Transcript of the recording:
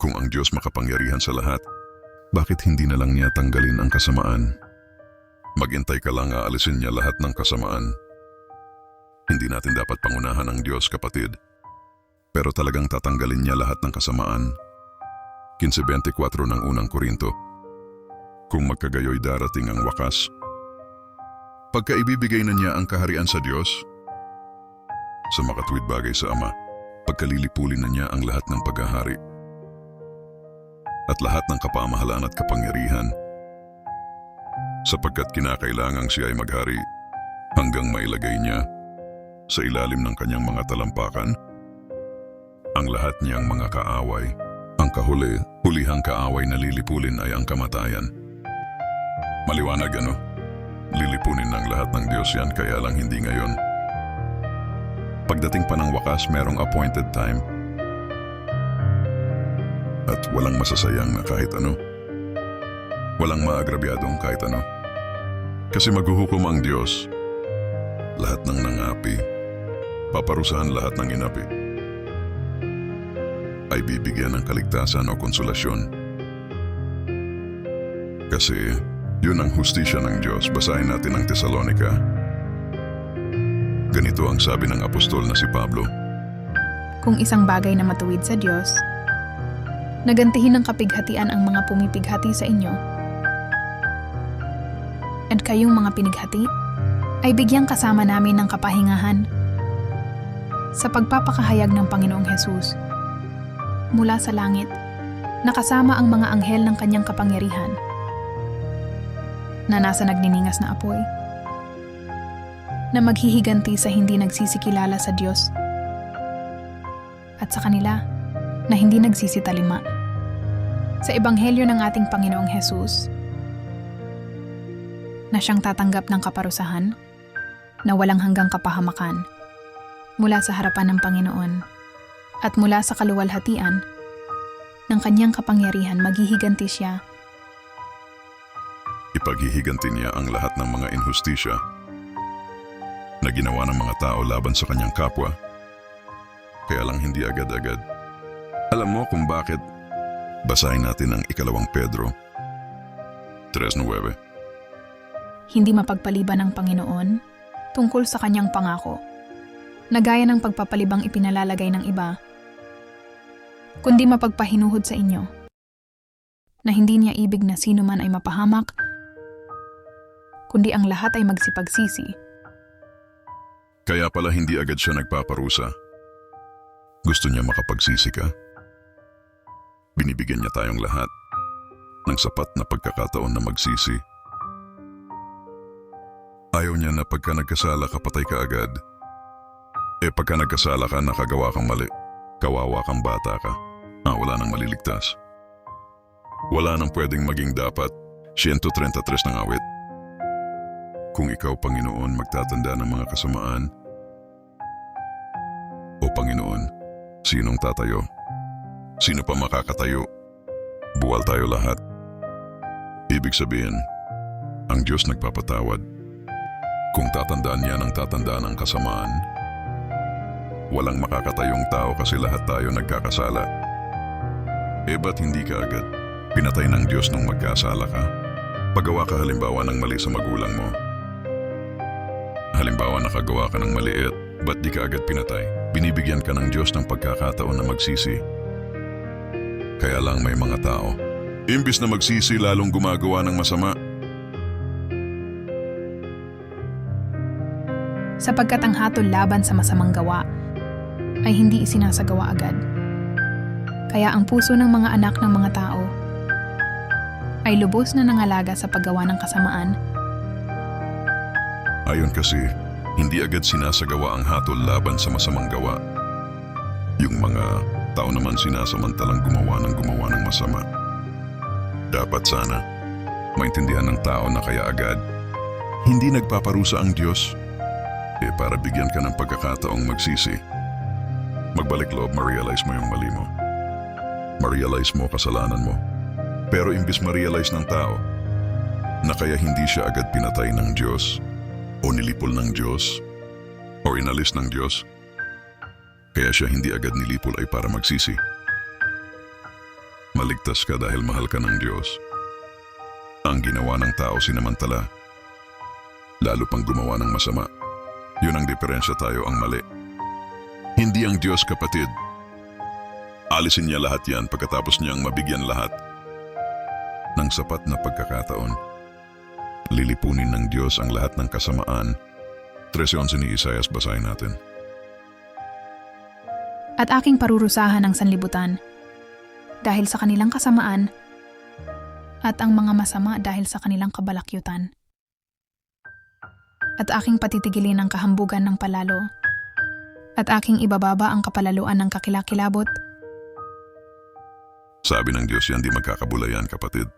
Kung ang Diyos makapangyarihan sa lahat, bakit hindi na lang niya tanggalin ang kasamaan? Maghintay ka lang aalisin niya lahat ng kasamaan. Hindi natin dapat pangunahan ang Diyos, kapatid. Pero talagang tatanggalin niya lahat ng kasamaan. 15.24 ng unang Korinto. Kung magkagayoy darating ang wakas. Pagka ibibigay na niya ang kaharian sa Diyos, sa makatuwid bagay sa Ama, pagkalilipulin na niya ang lahat ng paghahari at lahat ng kapamahalaan at kapangyarihan sapagkat kinakailangang siya ay maghari hanggang mailagay niya sa ilalim ng kanyang mga talampakan ang lahat niyang mga kaaway. Ang kahuli, hulihang kaaway na lilipulin ay ang kamatayan. Maliwanag ano? Lilipunin ng lahat ng Diyos yan kaya lang hindi ngayon. Pagdating pa ng wakas, merong appointed time. At walang masasayang na kahit ano. Walang maagrabyadong kahit ano. Kasi maghuhukom ang Diyos. Lahat ng nangapi, paparusahan lahat ng inapi. Ay bibigyan ng kaligtasan o konsolasyon. Kasi yun ang hustisya ng Diyos. Basahin natin ang Tesalonika. Ganito ang sabi ng apostol na si Pablo. Kung isang bagay na matuwid sa Diyos, nagantihin ng kapighatian ang mga pumipighati sa inyo. At kayong mga pinighati, ay bigyang kasama namin ng kapahingahan sa pagpapakahayag ng Panginoong Hesus. Mula sa langit, nakasama ang mga anghel ng kanyang kapangyarihan na nasa nagniningas na apoy na maghihiganti sa hindi nagsisikilala sa Diyos at sa kanila na hindi nagsisitalima. Sa ebanghelyo ng ating Panginoong Hesus, na siyang tatanggap ng kaparusahan, na walang hanggang kapahamakan, mula sa harapan ng Panginoon, at mula sa kaluwalhatian, ng kanyang kapangyarihan maghihiganti siya Ipaghihiganti niya ang lahat ng mga inhustisya na ginawa ng mga tao laban sa kanyang kapwa. Kaya lang hindi agad-agad. Alam mo kung bakit? Basahin natin ang ikalawang Pedro 3.9 hindi mapagpaliban ng Panginoon tungkol sa kanyang pangako, na gaya ng pagpapalibang ipinalalagay ng iba, kundi mapagpahinuhod sa inyo, na hindi niya ibig na sino man ay mapahamak, kundi ang lahat ay magsipagsisi. Kaya pala hindi agad siya nagpaparusa. Gusto niya makapagsisi ka. Binibigyan niya tayong lahat ng sapat na pagkakataon na magsisi. Ayaw niya na pagka nagkasala ka patay ka agad. Eh pagka nagkasala ka nakagawa kang mali, kawawa kang bata ka. Ah, wala nang maliligtas. Wala nang pwedeng maging dapat 133 ng awit. Kung ikaw, Panginoon, magtatanda ng mga kasamaan, O Panginoon, sinong tatayo? Sino pa makakatayo? Buwal tayo lahat. Ibig sabihin, ang Diyos nagpapatawad. Kung tatandaan niya ng tatandaan ang kasamaan, walang makakatayong tao kasi lahat tayo nagkakasala. Eh ba't hindi ka agad pinatay ng Diyos nung magkasala ka? Pagawa ka halimbawa ng mali sa magulang mo. Halimbawa nakagawa ka ng maliit, ba't di ka agad pinatay? Binibigyan ka ng Diyos ng pagkakataon na magsisi. Kaya lang may mga tao. Imbis na magsisi lalong gumagawa ng masama, sapagkat ang hatol laban sa masamang gawa ay hindi isinasagawa agad. Kaya ang puso ng mga anak ng mga tao ay lubos na nangalaga sa paggawa ng kasamaan Ayon kasi, hindi agad sinasagawa ang hatol laban sa masamang gawa. Yung mga tao naman sinasamantalang gumawa ng gumawa ng masama. Dapat sana, maintindihan ng tao na kaya agad, hindi nagpaparusa ang Diyos. Eh para bigyan ka ng pagkakataong magsisi. Magbalik loob, ma-realize mo yung mali mo. Ma-realize mo kasalanan mo. Pero imbis ma-realize ng tao, na kaya hindi siya agad pinatay ng Diyos, o nilipol ng Diyos o inalis ng Diyos. Kaya siya hindi agad nilipol ay para magsisi. Maligtas ka dahil mahal ka ng Diyos. Ang ginawa ng tao sinamantala. Lalo pang gumawa ng masama. Yun ang diferensya tayo ang mali. Hindi ang Diyos kapatid. Alisin niya lahat yan pagkatapos niyang mabigyan lahat ng sapat na pagkakataon. Lilipunin ng Diyos ang lahat ng kasamaan. 13.11 ni Isaias basahin natin. At aking parurusahan ang sanlibutan dahil sa kanilang kasamaan at ang mga masama dahil sa kanilang kabalakyutan. At aking patitigilin ang kahambugan ng palalo at aking ibababa ang kapalaluan ng kakilakilabot Sabi ng Diyos yan di magkakabulayan kapatid.